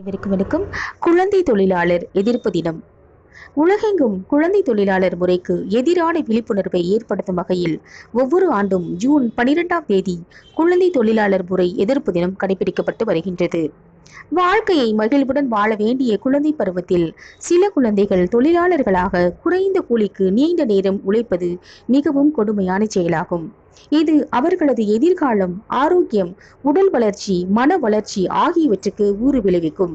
அனைவருக்கும் வணக்கம். குழந்தை தொழிலாளர் எதிர்ப்பு தினம். உலகெங்கும் குழந்தை தொழிலாளர் முறைக்கு எதிரான விழிப்புணர்வை ஏற்படுத்தும் வகையில் ஒவ்வொரு ஆண்டும் ஜூன் பனிரெண்டாம் தேதி குழந்தை தொழிலாளர் முறை எதிர்ப்பு தினம் கடைபிடிக்கப்பட்டு வருகின்றது. வாழ்க்கையை மகிழ்வுடன் வாழ வேண்டிய குழந்தை பருவத்தில் சில குழந்தைகள் தொழிலாளர்களாக குறைந்த கூலிக்கு நீண்ட நேரம் உழைப்பது மிகவும் கொடுமையான செயலாகும். இது அவர்களது எதிர்காலம் ஆரோக்கியம் உடல் வளர்ச்சி மன வளர்ச்சி ஆகியவற்றுக்கு ஊறு விளைவிக்கும்.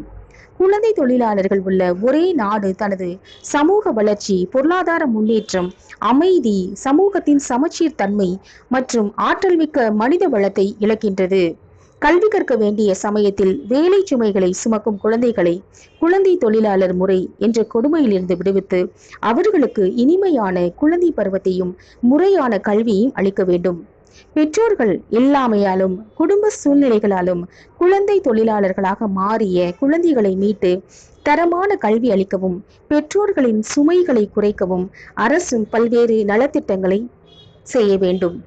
குழந்தை தொழிலாளர்கள் உள்ள ஒரே நாடு தனது சமூக வளர்ச்சி பொருளாதார முன்னேற்றம் அமைதி சமூகத்தின் சமச்சீர் தன்மை மற்றும் ஆற்றல் மிக்க மனித வளத்தை இழக்கின்றது. கல்வி கற்க வேண்டிய சமயத்தில் வேலை சுமைகளை சுமக்கும் குழந்தைகளை குழந்தை தொழிலாளர் முறை என்ற கொடுமையிலிருந்து விடுவித்து அவர்களுக்கு இனிமையான குழந்தை பருவத்தையும் முறையான கல்வியையும் அளிக்க வேண்டும். பெற்றோர்கள் இல்லாமையாலும் குடும்ப சூழ்நிலைகளாலும் குழந்தை தொழிலாளர்களாக மாறிய குழந்தைகளை மீட்டு தரமான கல்வி அளிக்கவும் பெற்றோர்களின் சுமைகளை குறைக்கவும் அரசும் பல்வேறு நலத்திட்டங்களை செய்ய வேண்டும்.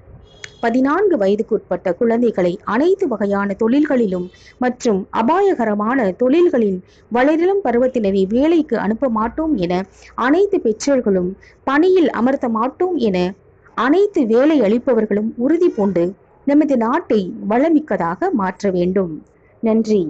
பதினான்கு வயதுக்குட்பட்ட குழந்தைகளை அனைத்து வகையான தொழில்களிலும் மற்றும் அபாயகரமான தொழில்களில் வளரிளம் பருவத்தினரை வேலைக்கு அனுப்ப மாட்டோம் என அனைத்து பெற்றோர்களும் பணியில் அமர்த்த மாட்டோம் என அனைத்து வேலை அளிப்பவர்களும் உறுதி பூண்டு நமது நாட்டை வளமிக்கதாக மாற்ற வேண்டும். நன்றி.